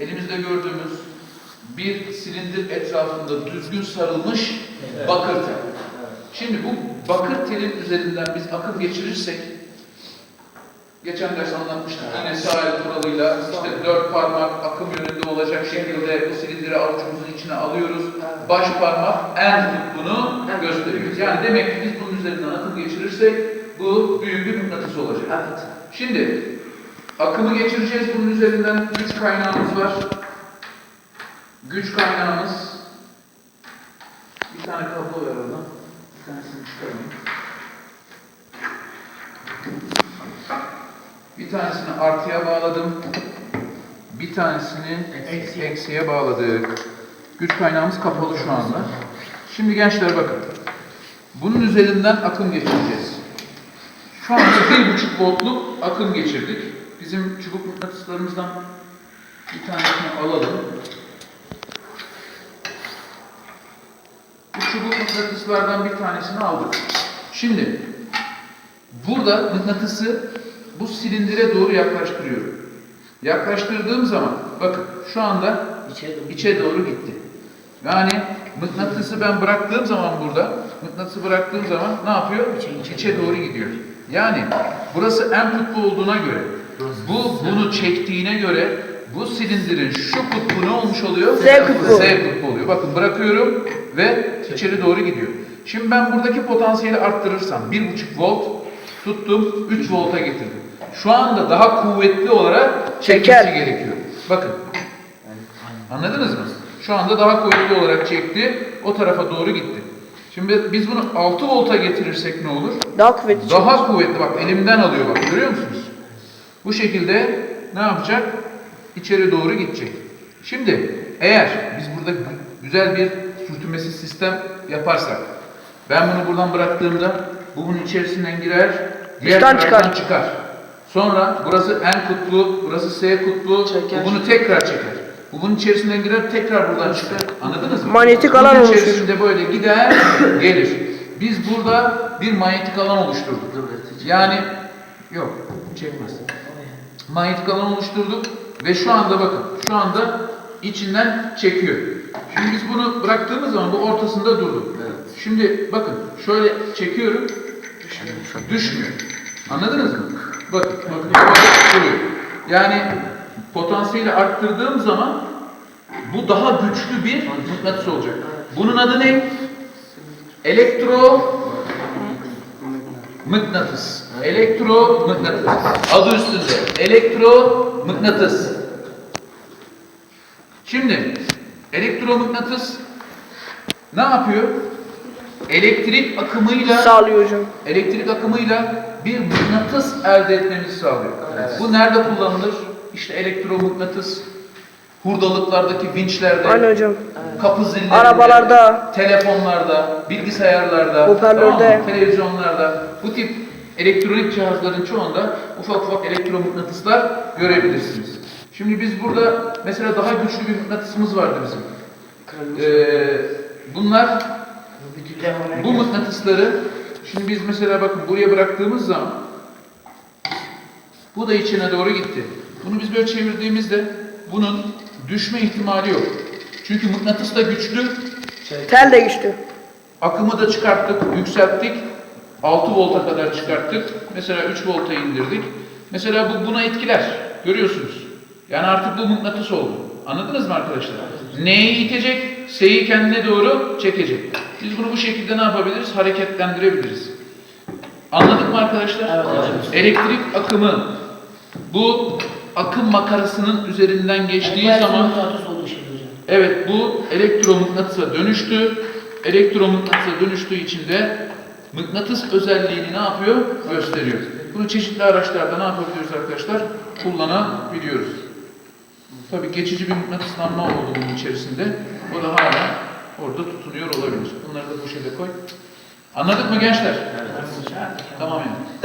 elimizde gördüğümüz bir silindir etrafında düzgün sarılmış bakır tel. Şimdi bu bakır telin üzerinden biz akım geçirirsek geçen ders anlatmıştık. Yine sahil kuralıyla işte dört parmak akım yönünde olacak şekilde bu silindiri avucumuzun içine alıyoruz. Baş parmak en kutbunu gösteriyor. Yani demek ki biz bunun üzerinden akım geçirirsek bu büyük bir mıknatıs olacak. Evet. Şimdi akımı geçireceğiz. Bunun üzerinden güç kaynağımız var. Güç kaynağımız bir tane kablo ver oradan. Bir tanesini çıkarayım. Bir tanesini artıya bağladım. Bir tanesini Eksiye. eksiye bağladık. Güç kaynağımız kapalı şu anda. Şimdi gençler bakın. Bunun üzerinden akım geçireceğiz. Şu anda bir buçuk voltluk akım geçirdik. Bizim çubuk mıknatıslarımızdan bir tanesini alalım. Bu çubuk mıknatıslardan bir tanesini aldık. Şimdi burada mıknatısı bu silindire doğru yaklaştırıyorum. Yaklaştırdığım zaman bakın şu anda İçeri doğru. içe doğru gitti. Yani mıknatısı ben bıraktığım zaman burada, mıknatısı bıraktığım zaman ne yapıyor? İçe- İçe doğru gidiyor. Yani burası en kutbu olduğuna göre, bu bunu çektiğine göre bu silindirin şu kutbu ne olmuş oluyor? Z kutbu. Z kutbu oluyor. Bakın bırakıyorum ve içeri doğru gidiyor. Şimdi ben buradaki potansiyeli arttırırsam 1,5 volt tuttum 3 volta getirdim. Şu anda daha kuvvetli olarak çekmesi Çeker. gerekiyor. Bakın Anladınız mı? Şu anda daha kuvvetli olarak çekti, o tarafa doğru gitti. Şimdi biz bunu 6 volta getirirsek ne olur? Daha kuvvetli. Daha kuvvetli bak elimden alıyor bak görüyor musunuz? Bu şekilde ne yapacak? İçeri doğru gidecek. Şimdi eğer biz burada gü- güzel bir sürtünmesiz sistem yaparsak ben bunu buradan bıraktığımda bu bunun içerisinden girer, diğer taraftan çıkar. çıkar. Sonra burası N kutbu, burası S kutbu, Çeker. bu bunu tekrar çeker. Bu bunun içerisinden girer, tekrar buradan çıkar. Anladınız mı? Manyetik Bunun alan oluşur. içerisinde böyle gider, gelir. Biz burada bir manyetik alan oluşturduk. Yani yok, çekmez. Manyetik alan oluşturduk ve şu anda bakın, şu anda içinden çekiyor. Şimdi biz bunu bıraktığımız zaman bu ortasında durdu. Şimdi bakın, şöyle çekiyorum, düşmüyor. Anladınız mı? Bakın, bakın, duruyor. Yani potansiyeli arttırdığım zaman bu daha güçlü bir mıknatıs olacak. Bunun adı ne? Elektro mıknatıs. Elektro mıknatıs. Adı üstünde. Elektro mıknatıs. Şimdi elektro mıknatıs ne yapıyor? Elektrik akımıyla Sağlıyor hocam. elektrik akımıyla bir mıknatıs elde etmemizi sağlıyor. Bu nerede kullanılır? İşte elektromıknatıs hurdalıklardaki vinçlerde, Aynen hocam. kapı zillerinde, Arabalarda. telefonlarda, bilgisayarlarda, Hoparlörde. tamam mı? televizyonlarda, bu tip elektronik cihazların çoğunda ufak ufak elektromıknatıslar görebilirsiniz. Şimdi biz burada mesela daha güçlü bir mıknatısımız vardı bizim. Ee, bunlar bu mıknatısları şimdi biz mesela bakın buraya bıraktığımız zaman bu da içine doğru gitti. Bunu biz böyle çevirdiğimizde bunun düşme ihtimali yok. Çünkü mıknatıs da güçlü, Tel de güçlü. akımı da çıkarttık, yükselttik. 6 volta kadar çıkarttık. Mesela 3 volta indirdik. Mesela bu buna etkiler. Görüyorsunuz. Yani artık bu mıknatıs oldu. Anladınız mı arkadaşlar? N'yi itecek, S'yi kendine doğru çekecek. Biz bunu bu şekilde ne yapabiliriz? Hareketlendirebiliriz. Anladık mı arkadaşlar? Evet. Elektrik akımı bu akım makarasının üzerinden geçtiği zaman Evet bu elektromıknatısa dönüştü. Elektromıknatısa dönüştüğü için de mıknatıs özelliğini ne yapıyor? Gösteriyor. Bunu çeşitli araçlarda ne yapabiliyoruz arkadaşlar? Kullanabiliyoruz. Tabii geçici bir mıknatıslanma oldu bunun içerisinde. O da hala orada tutunuyor olabilir. Bunları da bu şekilde koy. Anladık mı gençler? Tamam yani.